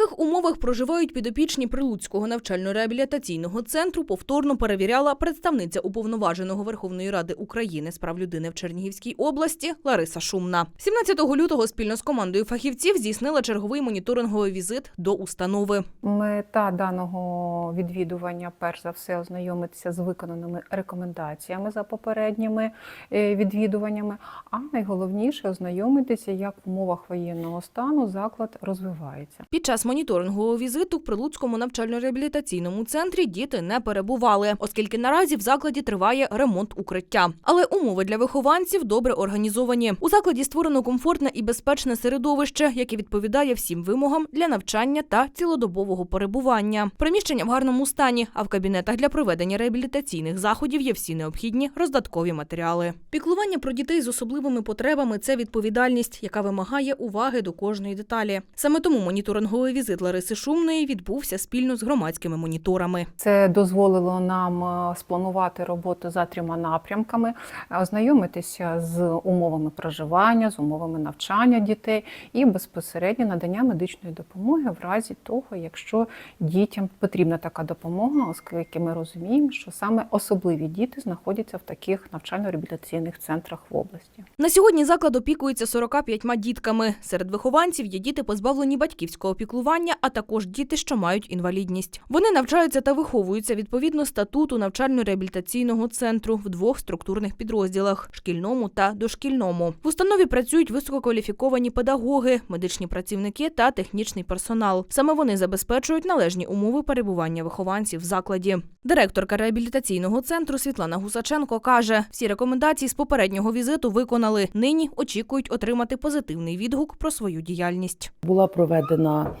яких умовах проживають підопічні Прилуцького навчально-реабілітаційного центру, повторно перевіряла представниця уповноваженого Верховної Ради України з прав людини в Чернігівській області Лариса Шумна. 17 лютого спільно з командою фахівців здійснила черговий моніторинговий візит до установи. Мета даного відвідування, перш за все, ознайомитися з виконаними рекомендаціями за попередніми е, відвідуваннями, а найголовніше ознайомитися, як в умовах воєнного стану заклад розвивається. Під час моніторингового візиту в Прилуцькому навчально-реабілітаційному центрі діти не перебували, оскільки наразі в закладі триває ремонт укриття. Але умови для вихованців добре організовані. У закладі створено комфортне і безпечне середовище, яке відповідає всім вимогам для навчання та цілодобового перебування. Приміщення в гарному стані, а в кабінетах для проведення реабілітаційних заходів є всі необхідні роздаткові матеріали. Піклування про дітей з особливими потребами це відповідальність, яка вимагає уваги до кожної деталі. Саме тому моніторинговий візит Лариси Шумної відбувся спільно з громадськими моніторами. Це дозволило нам е, спланувати роботу за трьома напрямками, е, ознайомитися з умовами проживання, з умовами навчання дітей і безпосередньо надання медичної допомоги в разі того, якщо дітям потрібна така допомога, оскільки ми розуміємо, що саме особливі діти знаходяться в таких навчально-реабілітаційних центрах в області. На сьогодні заклад опікується 45 дітками. Серед вихованців є діти, позбавлені батьківського опіклування, а також діти, що мають інвалідність. Вони навчаються та виховуються відповідно статуту навчально-реабілітаційного центру в двох структурних підрозділах шкільному та дошкільному. В установі працюють висококваліфіковані педагоги, медичні працівники та технічний персонал. Саме вони забезпечують належні умови перебування вихованців в закладі. Директорка реабілітаційного центру Світлана Гусаченко каже: всі рекомендації з попереднього візиту виконали. Нині очікують отримати позитивний відгук про свою діяльність. Була проведена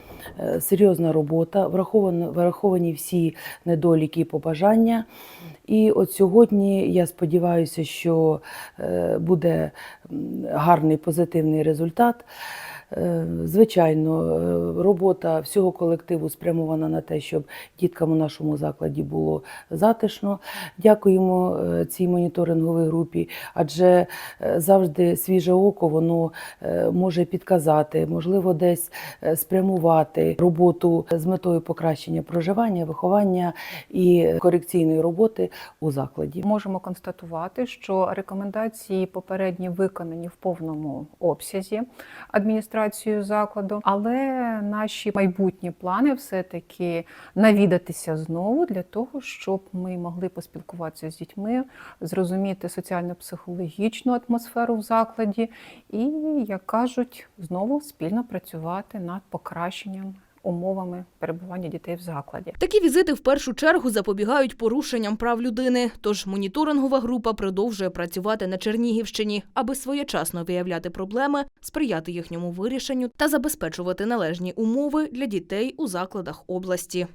серйозна робота, враховані, враховані всі недоліки і побажання. І от сьогодні я сподіваюся, що е, буде гарний позитивний результат. Е, Звичайно, е, робота всього колективу спрямована на те, щоб діткам у нашому закладі було затишно. Дякуємо е, цій моніторинговій групі, адже завжди свіже око воно може підказати, можливо, десь спрямувати роботу з метою покращення проживання, виховання і корекційної роботи у закладі. Можемо констатувати, що рекомендації попередні виконані в повному обсязі адміністрацією закладу, але наші майбутні плани все-таки навідатися знову для того, щоб ми могли поспілкуватися з дітьми, зрозуміти соціально-психологічну атмосферу в закладі і, як кажуть, знову спільно працювати над покращенням умовами перебування дітей в закладі. Такі візити в першу чергу запобігають порушенням прав людини. Тож моніторингова група продовжує працювати на Чернігівщині, аби своєчасно виявляти проблеми, сприяти їхньому вирішенню та забезпечувати належні умови для дітей у закладах області.